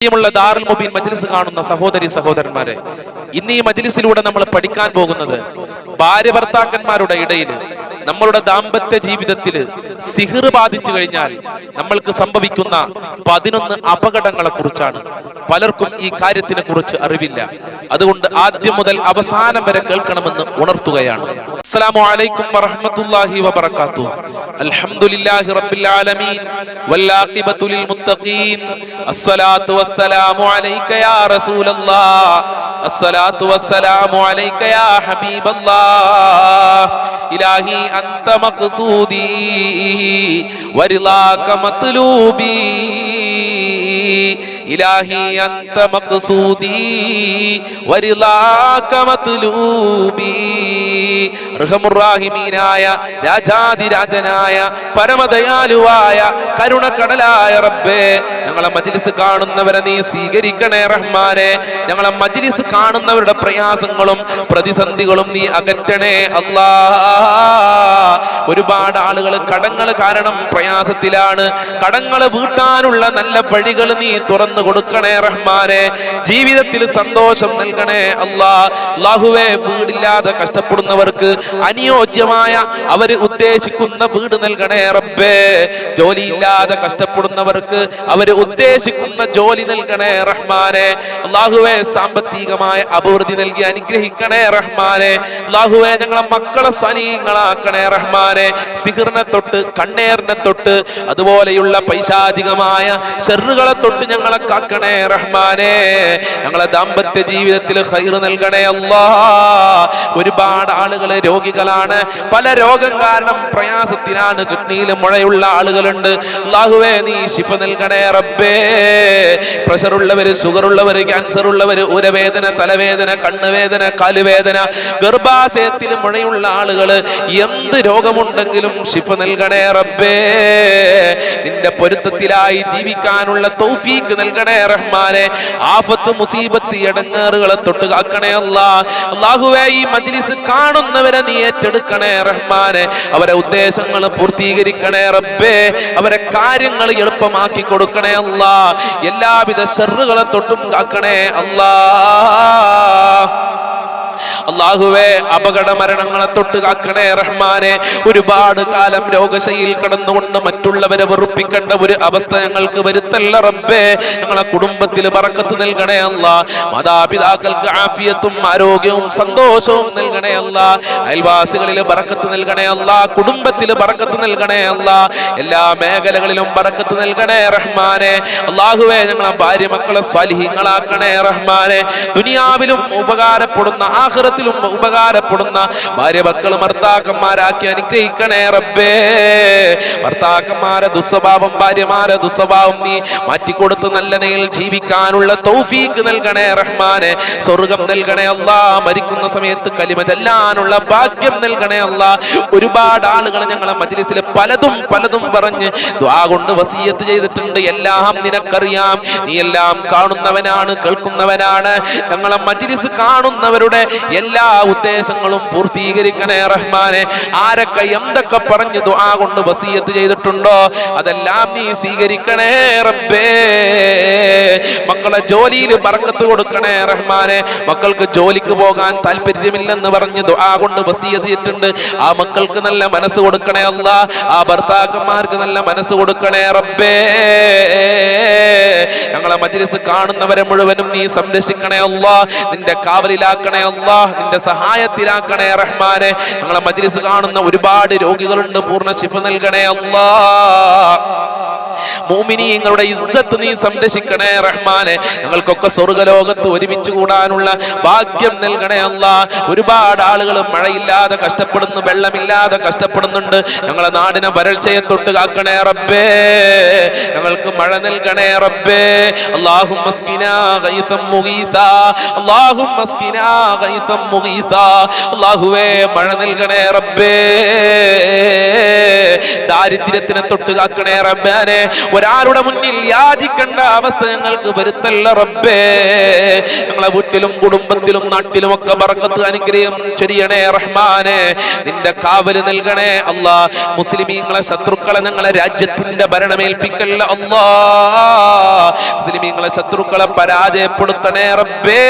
പ്രിയമുള്ള ദാറുൽ മുബീൻ മജ്ലിസ് കാണുന്ന സഹോദരി സഹോദരന്മാരെ ഇന്ന് ഈ മജ്ലിസിലൂടെ നമ്മൾ പഠിക്കാൻ പോകുന്നത് ഭാര്യ ഭർത്താക്കന്മാരുടെ ഇടയിൽ നമ്മളുടെ ദാമ്പത്യ ജീവിതത്തിൽ സിഹിർ ബാധിച്ചു കഴിഞ്ഞാൽ നമ്മൾക്ക് സംഭവിക്കുന്ന പതിനൊന്ന് അപകടങ്ങളെ കുറിച്ചാണ്. പലർക്കും ഈ കാര്യത്തിനെ കുറിച്ച് അറിവില്ല. അതുകൊണ്ട് ആദ്യം മുതൽ അവസാനം വരെ കേൾക്കണമെന്ന് ഉണർത്തുകയാണ്. അസ്സലാമു അലൈക്കും വറഹ്മത്തുള്ളാഹി അൽഹംദുലില്ലാഹി റബ്ബിൽ ആലമീൻ. മുത്തഖീൻ. അസ്സലാത്തു വസ്സലാമു യാ റസൂലല്ലാഹ് അസ്സലാത്തു حبيب അലൈക യാ ഹബീബല്ലാഹ്. ഇലാഹി ورضاك മഖ്സൂദി. ഇലാഹി അന്ത മഖ്സൂദി വരിളാക മത്ലൂബി റഹമുറാഹിമീനായ രാജാതിരാജനായ പരമദയാലുവായ കരുണക്കടലായ റബ്ബേ ഞങ്ങളെ മജ്ലിസ് കാണുന്നവരെ നീ സ്വീകരിക്കണേ റഹ്മാനെ. ഞങ്ങളെ മജ്ലിസ് കാണുന്നവരുടെ പ്രയാസങ്ങളും പ്രതിസന്ധികളും നീ അകറ്റണേ അല്ലാ. ഒരുപാട് ആളുകൾ കടങ്ങൾ കാരണം പ്രയാസത്തിലാണ്. കടങ്ങൾ വീട്ടാനുള്ള നല്ല വഴികൾ നീ തുറന്നു കൊടുക്കണേ റഹ്മാനെ. ജീവിതത്തിൽ സന്തോഷം നൽകണേ അല്ലാ. അല്ലാഹുവേ വീടില്ലാതെ കഷ്ടപ്പെടുന്നവർക്ക് അനുയോജ്യമായ അവർ ഉദ്ദേശിക്കുന്ന വീട് നൽകണേ റബ്ബേ. ജോലിയില്ലാതെ കഷ്ടപ്പെടുന്നവർക്ക് അവർ ഉദ്ദേശിക്കുന്ന ജോലി നൽകണേ റഹ്മാനെ. അള്ളാഹുവെ സാമ്പത്തികമായ അഭിവൃദ്ധി നൽകി അനുഗ്രഹിക്കണേ റഹ്മാനെ. അള്ളാഹുവെ ഞങ്ങളെ മക്കളെ സനീങ്ങളാക്കണേ റഹ്മാനെ. സിഹിറിനെ തൊട്ട് കണ്ണേറിനെ തൊട്ട് അതുപോലെയുള്ള പൈശാചികമായ ഷെറുകളെ തൊട്ട് ഞങ്ങളെ കാക്കണേ റഹ്മാനെ. ഞങ്ങളെ ദാമ്പത്യ ജീവിതത്തിൽ ഹൈർ നൽകണേ അല്ലാ ഒരുപാട് ആളുകൾ രോഗികളാണ്. പല രോഗം കാരണം പ്രയാസത്തിനാണ് കിഡ്നിയിൽ മുഴയുള്ള ആളുകളുണ്ട്. അള്ളാഹുവേ നീ ശിഫ നൽകണേ റബ്ബേ. പ്രഷർ ഉള്ളവര് ഷുഗർ ഉള്ളവര് ക്യാൻസർ ഉള്ളവര് ഉരവേദന തലവേദന കണ്ണുവേദന കാലുവേദന ഗർഭാശയത്തിൽ മുഴയുള്ള ആളുകൾ എന്ത് രോഗമുണ്ടെങ്കിലും ശിഫ നൽകണേ റബ്ബേ. നിന്റെ പൊരുത്തത്തിലായി ജീവിക്കാനുള്ള തൗഫീക്ക് നൽകണേ റഹ്മാനെ. ആഫത്ത് മുസീബത്ത് ഇടങ്ങാറുകളെ തൊട്ട് കാക്കണേ അല്ലാ. അള്ളാഹുവേ ഈ മജ്ലിസ് കാണുന്നവരെ നീ ഏറ്റെടുക്കണേ റഹ്മാനെ. അവരെ ഉദ്ദേശങ്ങൾ പൂർത്തീകരിക്കണേ റബ്ബേ. അവരെ കാര്യങ്ങൾ എളുപ്പമാക്കി കൊടുക്കണേ അല്ലാ. എല്ലാവിധ ഷെറുകളെ തൊട്ടും കാക്കണേ അല്ലാ. അള്ളാഹുവേ അപകട മരണങ്ങളെ തൊട്ട് കാക്കണേ റഹ്മാനെ. ഒരുപാട് കാലം രോഗശയിൽ കടന്നുകൊണ്ട് മറ്റുള്ളവരെ വെറുപ്പിക്കേണ്ട ഒരു അവസ്ഥ ഞങ്ങൾക്ക് വരുത്തല്ല റബ്ബേ. ഞങ്ങളെ കുടുംബത്തിൽ പറക്കത്ത് നൽകണേ അല്ല. മാതാപിതാക്കൾക്ക് ആഫിയത്തും ആരോഗ്യവും സന്തോഷവും നൽകണേ അല്ല. അയൽവാസികളിൽ പറക്കത്ത് നൽകണേ അല്ല. കുടുംബത്തിൽ പറക്കത്ത് നൽകണേ അല്ല. എല്ലാ മേഖലകളിലും പറക്കത്ത് നൽകണേ റഹ്മാനെ. അള്ളാഹുവേ ഞങ്ങളെ ഭാര്യ മക്കളെ സ്വാലിഹീങ്ങളാക്കണേ റഹ്മാനെ. ദുനിയാവിലും ഉപകാരപ്പെടുന്ന ആഹ്റത്തിലും ഉപകാരപ്പെടുന്ന ഭാര്യ മക്കൾ ഭർത്താക്കന്മാരാക്കി അനുഗ്രഹിക്കണേ റബ്ബേ. ഭർത്താക്കന്മാരെ ദുസ്വഭാവം ഭാര്യമാരെ ദുസ്വഭാവം നീ മാറ്റിക്കൊടുത്ത് നല്ല നിലയിൽ ജീവിക്കാനുള്ള തൗഫീക്ക് നൽകണേ റഹ്മാനെ. സ്വർഗം നൽകണേ അല്ലാ. മരിക്കുന്ന സമയത്ത് കലിമ ചെല്ലാനുള്ള ഭാഗ്യം നൽകണേ അല്ല. ഒരുപാട് ആളുകൾ ഞങ്ങളെ മജ്ലിസിൽ പലതും പലതും പറഞ്ഞ് ദ്വാ കൊണ്ട് വസീയത്ത് ചെയ്തിട്ടുണ്ട്. എല്ലാം നിനക്കറിയാം. നീ എല്ലാം കാണുന്നവനാണ് കേൾക്കുന്നവനാണ്. ഞങ്ങളെ മജ്ലിസ് കാണുന്നവരുടെ ഉദ്ദേശങ്ങളും പൂർത്തീകരിക്കണേ റഹ്മാനെ. ആരൊക്കെ എന്തൊക്കെ പറഞ്ഞു ദുആ കൊണ്ട് വസീയത്ത് ചെയ്തിട്ടുണ്ടോ അതെല്ലാം നീ സ്വീകരിക്കണേ റബ്ബേ. മക്കളെ ജോലിയിൽ ബർക്കത്ത് കൊടുക്കണേ റഹ്മാനെ. മക്കൾക്ക് ജോലിക്ക് പോകാൻ താല്പര്യമില്ലെന്ന് പറഞ്ഞു ദുആ കൊണ്ട് വസീയത്ത് ചെയ്തിട്ടുണ്ട്. ആ മക്കൾക്ക് നല്ല മനസ്സ് കൊടുക്കണേ അല്ല. ആ ഭർത്താക്കന്മാർക്ക് നല്ല മനസ്സ് കൊടുക്കണേ റബ്ബേ. ഞങ്ങളെ മജ്ലിസ് കാണുന്നവരെ മുഴുവനും നീ സംരക്ഷിക്കണേ അല്ലാഹ് നിന്റെ കാവലിലാക്കണേ അല്ലാ. നിന്റെ സഹായത്തിലാക്കണേ റഹ്മാനെ. ഞങ്ങളെ മജ്ലിസ് കാണുന്ന ഒരുപാട് രോഗികളുണ്ട്. പൂർണ ശിഫ നൽകണേ അല്ലാ. മോമിനിയങ്ങളുടെ ഇസ്സത്ത് നീ സംരക്ഷിക്കണേ റഹ്മാനെ. ഞങ്ങൾക്കൊക്കെ സ്വർഗലോകത്ത് ഒരുമിച്ച് കൂടാനുള്ള ഭാഗ്യം നൽകണേ അല്ല. ഒരുപാട് ആളുകൾ മഴയില്ലാതെ കഷ്ടപ്പെടുന്നു വെള്ളമില്ലാതെ കഷ്ടപ്പെടുന്നുണ്ട്. ഞങ്ങളെ നാടിനെ വരൾച്ചയെ തൊട്ട് കാക്കണേ റബ്ബേ. ഞങ്ങൾക്ക് മഴ നൽകണേ റബ്ബേ. അല്ലാഹുമ്മ മഴ നൽകണേ റബ്ബേ. ദാരിദ്ര്യത്തിനെ തൊട്ട് കാക്കണേ റബ്ബാനെ ഒരാളുടെ മുന്നിൽ യാചിക്കേണ്ട അവസ്ഥ ഞങ്ങൾക്ക് വരുത്തല്ല റബ്ബേ. ഞങ്ങളെ വീട്ടിലും കുടുംബത്തിലും നാട്ടിലും ഒക്കെ ബർക്കത്ത് അനുഗ്രഹം ചൊരിയണേ റഹ്മാനെ. നിന്റെ കാവൽ നൽകണേ അല്ലാ. മുസ്ലിമീങ്ങളെ ശത്രുക്കളെ ഞങ്ങളെ രാജ്യത്തിന്റെ ഭരണമേൽപ്പിക്കല്ല അല്ലാ. മുസ്ലിമീങ്ങളെ ശത്രുക്കളെ പരാജയപ്പെടുത്തണേ റബ്ബേ.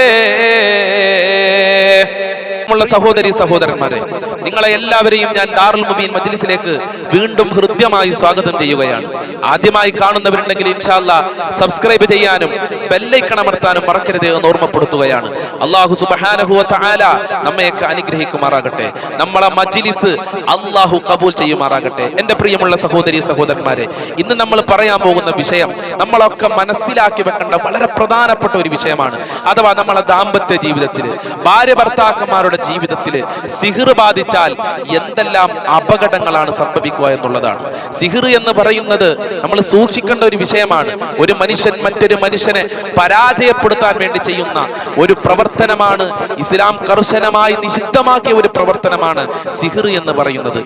yeah ഉള്ള സഹോദരി സഹോദരന്മാരെ നിങ്ങളെ എല്ലാവരെയും ഞാൻ ദാറുൽ മുബീൻ മജ്ലിസിലേക്ക് വീണ്ടും ഹൃദ്യമായി സ്വാഗതം ചെയ്യുകയാണ്. ആദ്യമായി കാണുന്നവരുണ്ടെങ്കിൽ ഇൻഷാല്ല സബ്സ്ക്രൈബ് ചെയ്യാനും ബെല്ലൈക്കൺ അമർത്താനും മറക്കരുത് എന്ന് ഓർമ്മപ്പെടുത്തുകയാണ്. അള്ളാഹു സുബഹാനഹുവ താല നമ്മയൊക്കെ അനുഗ്രഹിക്കുമാറാകട്ടെ. നമ്മളെ മജ്ലിസ് അള്ളാഹു കബൂൽ ചെയ്യുമാറാകട്ടെ. എന്റെ പ്രിയമുള്ള സഹോദരി സഹോദരന്മാരെ ഇന്ന് നമ്മൾ പറയാൻ പോകുന്ന വിഷയം നമ്മളൊക്കെ മനസ്സിലാക്കി വെക്കേണ്ട വളരെ പ്രധാനപ്പെട്ട ഒരു വിഷയമാണ്. അഥവാ നമ്മളെ ദാമ്പത്യ ജീവിതത്തിൽ ഭാര്യ ഭർത്താക്കന്മാരുടെ ജീവിതത്തിൽ സിഹിർ ബാധിച്ചാൽ എന്തെല്ലാം അപകടങ്ങളാണ് സംഭവിക്കുക എന്നുള്ളതാണ്. സിഹിർ എന്ന് പറയുന്നത് നമ്മൾ സൂക്ഷിക്കേണ്ട ഒരു വിഷയമാണ്. ഒരു മനുഷ്യൻ മറ്റൊരു മനുഷ്യനെ പരാജയപ്പെടുത്താൻ വേണ്ടി ചെയ്യുന്ന ഒരു പ്രവർത്തനമാണ്. ഇസ്ലാം കർശനമായി നിഷിദ്ധമാക്കിയ ഒരു പ്രവർത്തനമാണ് സിഹിർ എന്ന് പറയുന്നത്.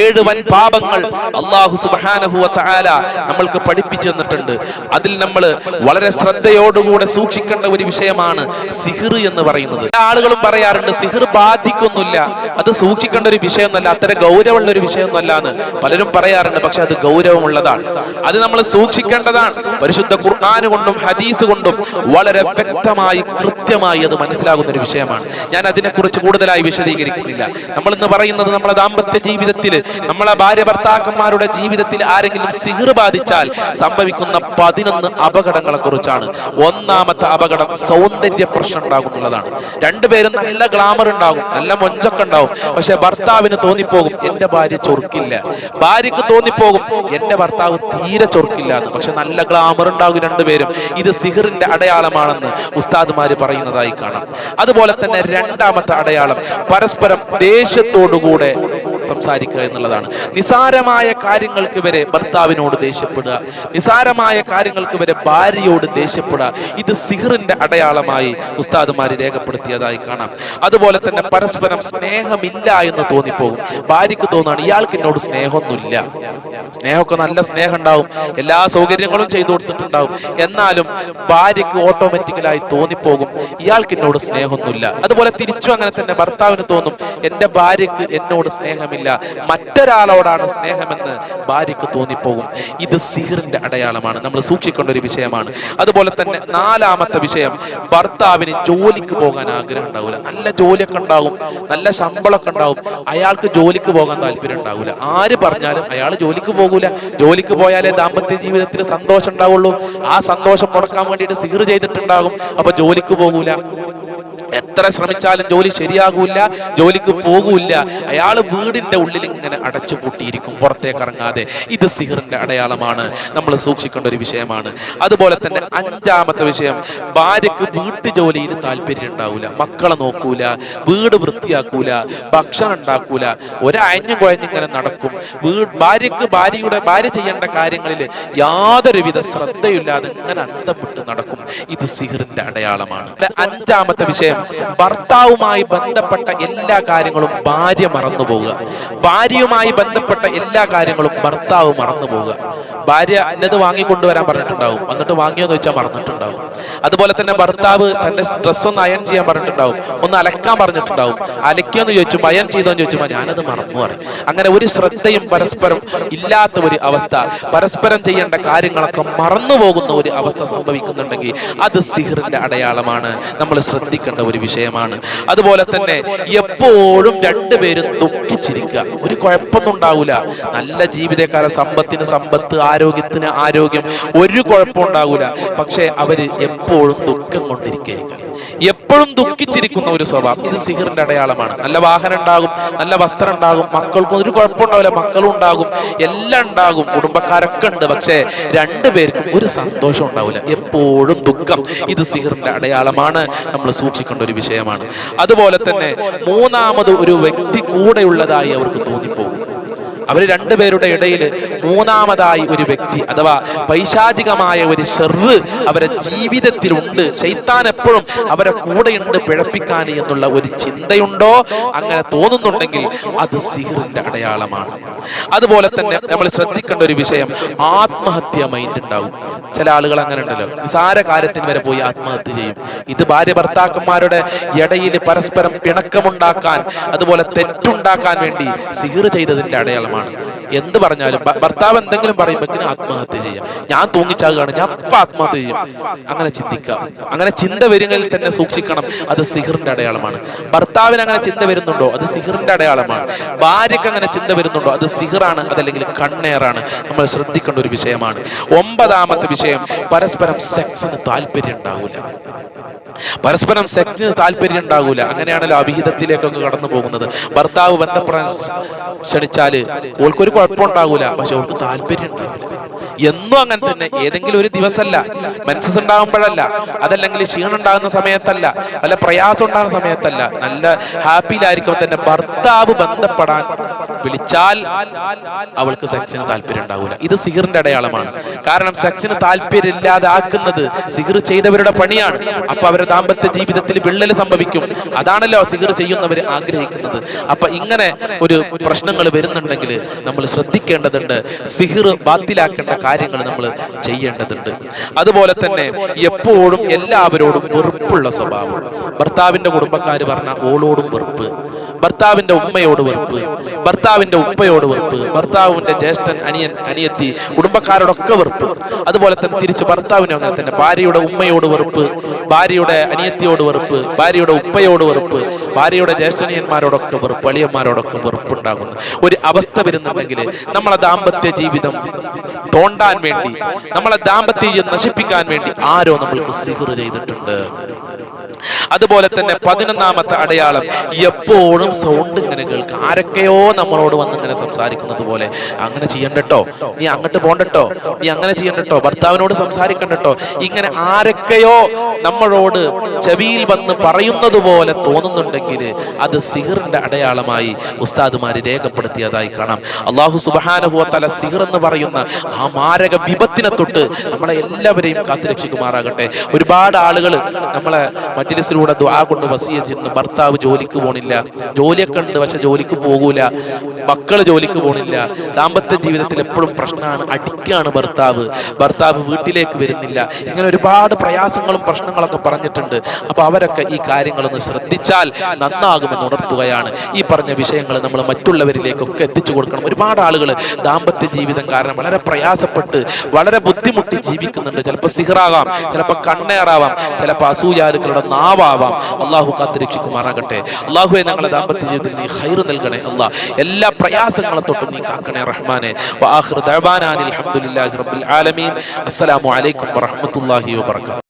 ഏഴ് വൻ പാപങ്ങൾ അള്ളാഹു സുബാനഹുവ താല നമ്മൾക്ക് പഠിപ്പിച്ചു തന്നിട്ടുണ്ട്. അതിൽ നമ്മൾ വളരെ ശ്രദ്ധയോടുകൂടെ സൂക്ഷിക്കേണ്ട ഒരു വിഷയമാണ് സിഹിർ എന്ന് പറയുന്നത്. ആളുകളും പറയാറുണ്ട് സിഹിർ ബാധിക്കൊന്നുമില്ല അത് സൂക്ഷിക്കേണ്ട ഒരു വിഷയമൊന്നുമല്ല. അത്ര ഗൗരവമുള്ള ഒരു വിഷയമൊന്നുമല്ല എന്ന് പലരും പറയാറുണ്ട്. പക്ഷെ അത് ഗൗരവമുള്ളതാണ്. അത് നമ്മൾ സൂക്ഷിക്കേണ്ടതാണ്. പരിശുദ്ധ ഖുർആൻ കൊണ്ടും ഹദീസ് കൊണ്ടും വളരെ വ്യക്തമായി കൃത്യമായി അത് മനസ്സിലാകുന്ന ഒരു വിഷയമാണ്. ഞാൻ അതിനെക്കുറിച്ച് കൂടുതലായി വിശദീകരിക്കുന്നില്ല. നമ്മൾ ഇന്ന് പറയുന്നത് നമ്മുടെ ദാമ്പത്യ ജീവിതത്തിൽ നമ്മളെ ഭാര്യ ഭർത്താക്കന്മാരുടെ ജീവിതത്തിൽ ആരെങ്കിലും സിഹിർ ബാധിച്ചാൽ സംഭവിക്കുന്ന പതിനൊന്ന് അപകടങ്ങളെ കുറിച്ചാണ് ഒന്നാമത്തെ അപകടം സൗന്ദര്യ പ്രശ്നം ഉണ്ടാകുന്നുള്ളതാണ്. രണ്ടുപേരും നല്ല ഗ്ലാമർ ഉണ്ടാകും നല്ല മൊഞ്ചൊക്കെ ഉണ്ടാവും. പക്ഷെ ഭർത്താവിന് തോന്നിപ്പോകും എന്റെ ഭാര്യ ചൊറുക്കില്ല. ഭാര്യക്ക് തോന്നിപ്പോകും എന്റെ ഭർത്താവ് തീരെ ചൊറുക്കില്ല എന്ന്. പക്ഷെ നല്ല ഗ്ലാമർ ഉണ്ടാകും രണ്ടുപേരും. ഇത് സിഹിറിന്റെ അടയാളമാണെന്ന് ഉസ്താദ്മാര് പറയുന്നതായി കാണാം. അതുപോലെ തന്നെ രണ്ടാമത്തെ അടയാളം പരസ്പരം ദേഷ്യത്തോടുകൂടെ സംസാരിക്കുക എന്നുള്ളതാണ്. നിസാരമായ കാര്യങ്ങൾക്ക് വരെ ഭർത്താവിനോട് ദേഷ്യപ്പെടുക. നിസാരമായ കാര്യങ്ങൾക്ക് വരെ ഭാര്യയോട് ദേഷ്യപ്പെടുക. ഇത് സിഹിറിന്റെ അടയാളമായി ഉസ്താദ്മാര് രേഖപ്പെടുത്തിയതായി കാണാം. അതുപോലെ തന്നെ പരസ്പരം സ്നേഹമില്ല എന്ന് തോന്നിപ്പോകും. ഭാര്യക്ക് തോന്നാണ് ഇയാൾക്ക് എന്നോട് സ്നേഹമൊന്നുമില്ല. സ്നേഹമൊക്കെ നല്ല സ്നേഹം ഉണ്ടാവും എല്ലാ സൗകര്യങ്ങളും ചെയ്തു കൊടുത്തിട്ടുണ്ടാവും. എന്നാലും ഭാര്യക്ക് ഓട്ടോമാറ്റിക്കലായി തോന്നിപ്പോകും ഇയാൾക്ക് എന്നോട് സ്നേഹമൊന്നുമില്ല. അതുപോലെ തിരിച്ചു അങ്ങനെ തന്നെ ഭർത്താവിന് തോന്നും എന്റെ ഭാര്യക്ക് എന്നോട് സ്നേഹമില്ല. മറ്റൊരാളോടാണ് സ്നേഹമെന്ന് ഭാര്യക്ക് തോന്നിപ്പോകും. ഇത് സിഹിറിന്റെ അടയാളമാണ്. നമ്മൾ സൂക്ഷിക്കേണ്ട ഒരു വിഷയമാണ്. അതുപോലെ തന്നെ നാലാമത്തെ വിഷയം ഭർത്താവിന് ജോലിക്ക് പോകാൻ ആഗ്രഹം ഉണ്ടാവില്ല. നല്ല ജോലിയൊക്കെ ഉണ്ടാവും. നല്ല ശമ്പളമൊക്കെ ഉണ്ടാവും. അയാൾക്ക് ജോലിക്ക് പോകാൻ താല്പര്യം ഉണ്ടാവില്ല ആര് പറഞ്ഞാലും അയാൾ ജോലിക്ക് പോകൂല. ജോലിക്ക് പോയാലേ ദാമ്പത്യ ജീവിതത്തിൽ സന്തോഷം ഉണ്ടാവുള്ളൂ. ആ സന്തോഷം മുടക്കാൻ വേണ്ടിയിട്ട് സിഹർ ചെയ്തിട്ടുണ്ടാകും. അപ്പൊ ജോലിക്ക് പോകൂല. എത്ര ശ്രമിച്ചാലും ജോലി ശരിയാകൂല ജോലിക്ക് പോകൂല. അയാൾ വീടിന്റെ ഉള്ളിൽ ഇങ്ങനെ അടച്ചു പൂട്ടിയിരിക്കും പുറത്തേക്ക് ഇറങ്ങാതെ. ഇത് സിഹിറിന്റെ അടയാളമാണ്. നമ്മൾ സൂക്ഷിക്കേണ്ട ഒരു വിഷയമാണ്. അതുപോലെ തന്നെ അഞ്ചാമത്തെ വിഷയം ഭാര്യക്ക് വീട്ടു ജോലിയിൽ താല്പര്യം ഉണ്ടാവൂല മക്കളെ നോക്കൂല വീട് വൃത്തിയാക്കൂല ഭക്ഷണം ഉണ്ടാക്കൂല ഒരഞ്ഞു കുഴഞ്ഞിങ്ങനെ നടക്കും. വീട് ഭാര്യക്ക് ഭാര്യയുടെ ഭാര്യ ചെയ്യേണ്ട കാര്യങ്ങളിൽ യാതൊരുവിധ ശ്രദ്ധയില്ലാതെ ഇങ്ങനെ അന്തം വിട്ട് നടക്കും. ഇത് സിഹിറിന്റെ അടയാളമാണ്. അഞ്ചാമത്തെ വിഷയം ഭർത്താവുമായി ബന്ധപ്പെട്ട എല്ലാ കാര്യങ്ങളും ഭാര്യ മറന്നു പോവുക ഭാര്യയുമായി ബന്ധപ്പെട്ട എല്ലാ കാര്യങ്ങളും ഭർത്താവ് മറന്നു പോവുക ഭാര്യ എന്നത് വാങ്ങിക്കൊണ്ടുവരാൻ പറഞ്ഞിട്ടുണ്ടാവും. എന്നിട്ട് വാങ്ങിയോന്ന് വെച്ചാൽ മറന്നിട്ടുണ്ടാവും. അതുപോലെ തന്നെ ഭർത്താവ് തന്റെ ഡ്രസ്സ് ഒന്ന് അയൺ ചെയ്യാൻ പറഞ്ഞിട്ടുണ്ടാവും. ഒന്ന് അലക്കാൻ പറഞ്ഞിട്ടുണ്ടാവും. അലക്കിയോന്ന് ചോദിച്ചു അയൺ ചെയ്തോന്ന് ചോദിച്ചു ഞാനത് മറന്നു പറയും. അങ്ങനെ ഒരു ശ്രദ്ധയും പരസ്പരം ഇല്ലാത്ത ഒരു അവസ്ഥ പരസ്പരം ചെയ്യേണ്ട കാര്യങ്ങളൊക്കെ മറന്നു പോകുന്ന ഒരു അവസ്ഥ സംഭവിക്കുന്നുണ്ടെങ്കിൽ അത് സിഹറിന്റെ അടയാളമാണ്. നമ്മൾ ശ്രദ്ധിക്കേണ്ട ഒരു വിഷയമാണ്. അതുപോലെ തന്നെ എപ്പോഴും രണ്ടുപേരും ദുഃഖിച്ചിരിക്കുക. ഒരു കുഴപ്പമൊന്നും ഉണ്ടാവില്ല നല്ല ജീവിതക്കാരൻ സമ്പത്തിന് സമ്പത്ത് ആരോഗ്യത്തിന് ആരോഗ്യം ഒരു കുഴപ്പമുണ്ടാവില്ല പക്ഷെ അവർ എപ്പോഴും ദുഃഖം കൊണ്ടിരിക്കുക എപ്പോഴും ദുഃഖിച്ചിരിക്കുന്ന ഒരു സ്വഭാവം. ഇത് സിഹിറിന്റെ അടയാളമാണ്. നല്ല വാഹനം ഉണ്ടാകും നല്ല വസ്ത്രം ഉണ്ടാകും മക്കൾക്കും ഒരു കുഴപ്പമുണ്ടാവില്ല മക്കളും ഉണ്ടാകും എല്ലാം ഉണ്ടാകും കുടുംബക്കാരൊക്കെ ഉണ്ട് പക്ഷേ രണ്ടുപേർക്കും ഒരു സന്തോഷം ഉണ്ടാവില്ല. എപ്പോഴും ദുഃഖം. ഇത് സിഹിറിന്റെ അടയാളമാണ്. നമ്മൾ സൂക്ഷിക്കേണ്ട ഒരു വിഷയമാണ്. അതുപോലെ തന്നെ മൂന്നാമത് ഒരു വ്യക്തി കൂടെയുള്ളതായി അവർക്ക് തോന്നിപ്പോകും. അവർ രണ്ടുപേരുടെ ഇടയിൽ മൂന്നാമതായി ഒരു വ്യക്തി അഥവാ പൈശാചികമായ ഒരു ഷെറ് അവരെ ജീവിതത്തിലുണ്ട്. ശൈത്താൻ എപ്പോഴും അവരെ കൂടെയുണ്ട് പിഴപ്പിക്കാൻ എന്നുള്ള ഒരു ചിന്തയുണ്ടോ? അങ്ങനെ തോന്നുന്നുണ്ടെങ്കിൽ അത് സിഹിറിന്റെ അടയാളമാണ്. അതുപോലെ തന്നെ നമ്മൾ ശ്രദ്ധിക്കേണ്ട ഒരു വിഷയം ആത്മഹത്യ മൈൻഡ് ഉണ്ടാവും. ചില ആളുകൾ അങ്ങനെ ഉണ്ടല്ലോ. നിസാര കാര്യത്തിന് വരെ പോയി ആത്മഹത്യ ചെയ്യും. ഇത് ഭാര്യ ഭർത്താക്കന്മാരുടെ ഇടയിൽ പരസ്പരം പിണക്കമുണ്ടാക്കാൻ അതുപോലെ തെറ്റുണ്ടാക്കാൻ വേണ്ടി സിഹിർ ചെയ്തതിന്റെ അടയാളമാണ്. എന്ത് പറഞ്ഞാലും ഭർത്താവ് എന്തെങ്കിലും പറയുമ്പോഴേക്കും ആത്മഹത്യ ചെയ്യാം. ഞാൻ തൂങ്ങിച്ചാകുകയാണ് ഞാൻ അപ്പൊ ആത്മഹത്യ ചെയ്യും. അങ്ങനെ ചിന്തിക്കാം. അങ്ങനെ ചിന്ത വരുന്നതിൽ തന്നെ സൂക്ഷിക്കണം. അത് സിഹിറിന്റെ അടയാളമാണ്. ഭർത്താവിന് അങ്ങനെ ചിന്ത വരുന്നുണ്ടോ? അത് സിഹിറിന്റെ അടയാളമാണ്. ഭാര്യക്ക് അങ്ങനെ ചിന്ത വരുന്നുണ്ടോ? അത് സിഹിറാണ് അതല്ലെങ്കിൽ കണ്ണേറാണ്? നമ്മൾ ശ്രദ്ധിക്കേണ്ട ഒരു വിഷയമാണ്. ഒമ്പതാമത്തെ വിഷയം പരസ്പരം സെക്സിന് താല്പര്യം ഉണ്ടാവില്ല പരസ്പരം സെക്സിന് താല്പര്യം ഉണ്ടാകൂല അങ്ങനെയാണല്ലോ അവിഹിതത്തിലേക്കൊക്കെ കടന്നു പോകുന്നത് ഭർത്താവ് ബന്ധപ്പെടാൻ ക്ഷണിച്ചാൽ ഓൾക്കൊരു കുഴപ്പമുണ്ടാകൂല. പക്ഷെ ഓൾക്ക് താല്പര്യം ഉണ്ടാവില്ല എന്നും അങ്ങനെ തന്നെ. ഏതെങ്കിലും ഒരു ദിവസമല്ല മെൻസസ് ഉണ്ടാകുമ്പോഴല്ല അതല്ലെങ്കിൽ ക്ഷീണം ഉണ്ടാകുന്ന സമയത്തല്ല. നല്ല പ്രയാസം ഉണ്ടാകുന്ന സമയത്തല്ല. നല്ല ഹാപ്പിയിലായിരിക്കുമ്പോൾ തന്നെ ഭർത്താവ് ബന്ധപ്പെടാൻ വിളിച്ചാൽ അവൾക്ക് സെക്സിന് താല്പര്യം ഉണ്ടാവില്ല ഇത് സിഹിറിന്റെ അടയാളമാണ്. കാരണം സെക്സിന് താല്പര്യം ഇല്ലാതാക്കുന്നത് സിഹിർ ചെയ്തവരുടെ പണിയാണ്. അപ്പൊ അവരുടെ ദാമ്പത്യ ജീവിതത്തിൽ വിള്ളൽ സംഭവിക്കും. അതാണല്ലോ സിഹിർ ചെയ്യുന്നവർ ആഗ്രഹിക്കുന്നത്. അപ്പൊ ഇങ്ങനെ ഒരു പ്രശ്നങ്ങൾ വരുന്നുണ്ടെങ്കിൽ നമ്മൾ ശ്രദ്ധിക്കേണ്ടതുണ്ട് സിഹിർ ബാത്തിലാക്കേണ്ട കാര്യങ്ങൾ നമ്മൾ ചെയ്യേണ്ടതുണ്ട്. അതുപോലെ തന്നെ എപ്പോഴും എല്ലാവരോടും വെറുപ്പുള്ള സ്വഭാവം. ഭർത്താവിന്റെ കുടുംബക്കാർ പറഞ്ഞ ഓളോടും വെറുപ്പ് ഭർത്താവിന്റെ ഉമ്മയോട് വെറുപ്പ് ഭർത്താവിന്റെ ഉപ്പയോട് വെറുപ്പ് ഭർത്താവിന്റെ ജ്യേഷ്ഠൻ അനിയൻ അനിയത്തി കുടുംബക്കാരോടൊക്കെ വെറുപ്പ്. അതുപോലെ തന്നെ തിരിച്ച് ഭർത്താവിനെ അങ്ങനെ തന്നെ. ഭാര്യയുടെ ഉമ്മയോട് വെറുപ്പ് ഭാര്യയുടെ അനിയത്തിയോട് വെറുപ്പ് ഭാര്യയുടെ ഉപ്പയോട് വെറുപ്പ് ഭാര്യയുടെ ജ്യേഷ്ഠനിയന്മാരോടൊക്കെ വെറുപ്പ് അളിയന്മാരോടൊക്കെ വെറുപ്പുണ്ടാകുന്നു. ഒരു അവസ്ഥ വരുന്നുണ്ടെങ്കിൽ നമ്മളെ ദാമ്പത്യ ജീവിതം തോണ്ടാൻ വേണ്ടി നമ്മളെ ദാമ്പത്യ നശിപ്പിക്കാൻ വേണ്ടി ആരോ നമ്മൾക്ക് സിഹർ ചെയ്തിട്ടുണ്ട്. അതുപോലെ തന്നെ പതിനൊന്നാമത്തെ അടയാളം എപ്പോഴും സൗണ്ട് ഇങ്ങനെ കേൾക്കുക. ആരൊക്കെയോ നമ്മളോട് വന്ന് ഇങ്ങനെ സംസാരിക്കുന്നത് പോലെ അങ്ങനെ ചെയ്യണ്ടട്ടോ? നീ അങ്ങോട്ട് പോണ്ടട്ടോ? നീ അങ്ങനെ ചെയ്യണ്ടട്ടോ? ഭർത്താവിനോട് സംസാരിക്കണ്ടട്ടോ? ഇങ്ങനെ ആരൊക്കെയോ നമ്മളോട് ചെവിയിൽ വന്ന് പറയുന്നത് പോലെ തോന്നുന്നുണ്ടെങ്കിൽ അത് സിഹിറിന്റെ അടയാളമായി ഉസ്താദുമാര് രേഖപ്പെടുത്തിയതായി കാണാം. അള്ളാഹു സുബാനുഭവത്തല സിഹിർ എന്ന് പറയുന്ന ആ മാരക വിപത്തിനെ തൊട്ട് നമ്മളെ എല്ലാവരെയും കാത്തുരക്ഷിക്കുമാറാകട്ടെ. ഒരുപാട് ആളുകൾ നമ്മളെ മജ്ലിസിലൂടെ ദ്വാ കൊണ്ട് വസിയ ചെയ്യുന്നു ഭർത്താവ് ജോലിക്ക് പോണില്ല. ജോലിയൊക്കെ ഉണ്ട് പക്ഷെ ജോലിക്ക് പോകൂല. മക്കൾ ജോലിക്ക് പോണില്ല. ദാമ്പത്യ ജീവിതത്തിൽ എപ്പോഴും പ്രശ്നമാണ് അടിക്കാണ് ഭർത്താവ്. ഭർത്താവ് വീട്ടിലേക്ക് വരുന്നില്ല. ഇങ്ങനെ ഒരുപാട് പ്രയാസങ്ങളും പ്രശ്നങ്ങളൊക്കെ പറഞ്ഞിട്ടുണ്ട്. അപ്പൊ അവരൊക്കെ ഈ കാര്യങ്ങളൊന്ന് ശ്രദ്ധിച്ചാൽ നന്നാകുമെന്ന് ഉണർത്തുകയാണ്. ഈ പറഞ്ഞ വിഷയങ്ങൾ നമ്മൾ മറ്റുള്ളവരിലേക്കൊക്കെ എത്തിച്ചു കൊടുക്കണം. ഒരുപാട് ആളുകൾ ദാമ്പത്യ ജീവിതം കാരണം വളരെ പ്രയാസപ്പെട്ട് വളരെ ബുദ്ധിമുട്ടി ജീവിക്കുന്നുണ്ട്. ചിലപ്പോൾ സിഹറാകാം ചിലപ്പോൾ കണ്ണേറാവാം ചിലപ്പോൾ അസൂയാലുക്കളുടെ നാവാവാം അള്ളാഹു കാത്തിരക്ഷിക്കുമാറാകട്ടെ അള്ളാഹുവെ ഞങ്ങളുടെ ദാമ്പത്യ ജീവിതത്തിൽ നീ ഹൈർ നൽകണേ അള്ളാഹ് എല്ലാ പ്രയാസങ്ങളെ തൊട്ടും നീ കാക്കണേ റഹ്മാനെ. ഹംദുലില്ലാഹി റബ്ബിൽ ആലമീൻ. അസ്സലാമു അലൈക്കും വറഹ്മത്തുള്ളാഹി വബറകാതുഹു.